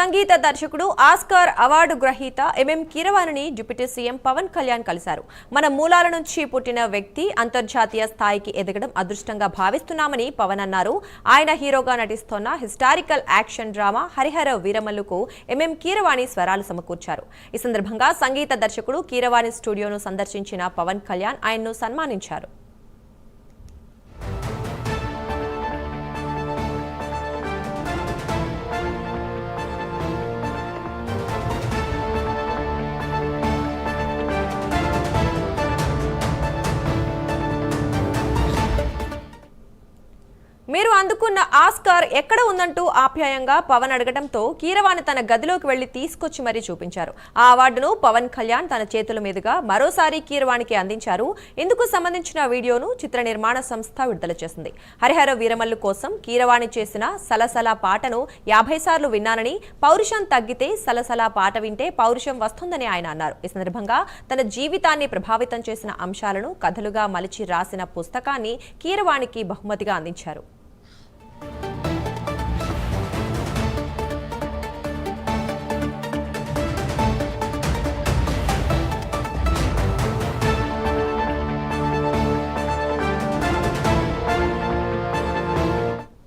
సంగీత దర్శకుడు Oscar award గ్రహీత MM కీరవాణిని డిప్యూటీ సీఎం పవన్ కళ్యాణ్ కలిశారు. మన మూలాల నుంచి పుట్టిన వ్యక్తి అంతర్జాతీయ స్థాయికి ఎదగడం అదృష్టంగా భావిస్తున్నామని పవన్ అన్నారు. ఆయన హీరోగా నటిస్తోన్న హిస్టారికల్ యాక్షన్ డ్రామా హరిహర వీరమల్లుకు ఎంఎం కీరవాణి స్వరాలు సమకూర్చారు. ఈ సందర్భంగా సంగీత దర్శకుడు కీరవాణి స్టూడియోను సందర్శించిన పవన్ కళ్యాణ్ ఆయన్ను సన్మానించారు. మీరు అందుకున్న ఆస్కార్ ఎక్కడ ఉందంటూ ఆప్యాయంగా పవన్ అడగడంతో కీరవాణి తన గదిలోకి వెళ్ళి తీసుకొచ్చి మరీ చూపించారు. ఆ అవార్డును పవన్ కళ్యాణ్ తన చేతుల మీదుగా మరోసారి కీరవాణికి అందించారు. ఇందుకు సంబంధించిన వీడియోను చిత్ర నిర్మాణ సంస్థ విడుదల చేసింది. హరిహర వీరమల్లు కోసం కీరవాణి చేసిన సలసల పాటను యాభై సార్లు విన్నానని పౌరుషం తగ్గితే సలసల పాట వింటే పౌరుషం వస్తుందని ఆయన అన్నారు. ఈ సందర్భంగా తన జీవితాన్ని ప్రభావితం చేసిన అంశాలను కథలుగా మలిచి రాసిన పుస్తకాన్ని కీరవాణికి బహుమతిగా అందించారు.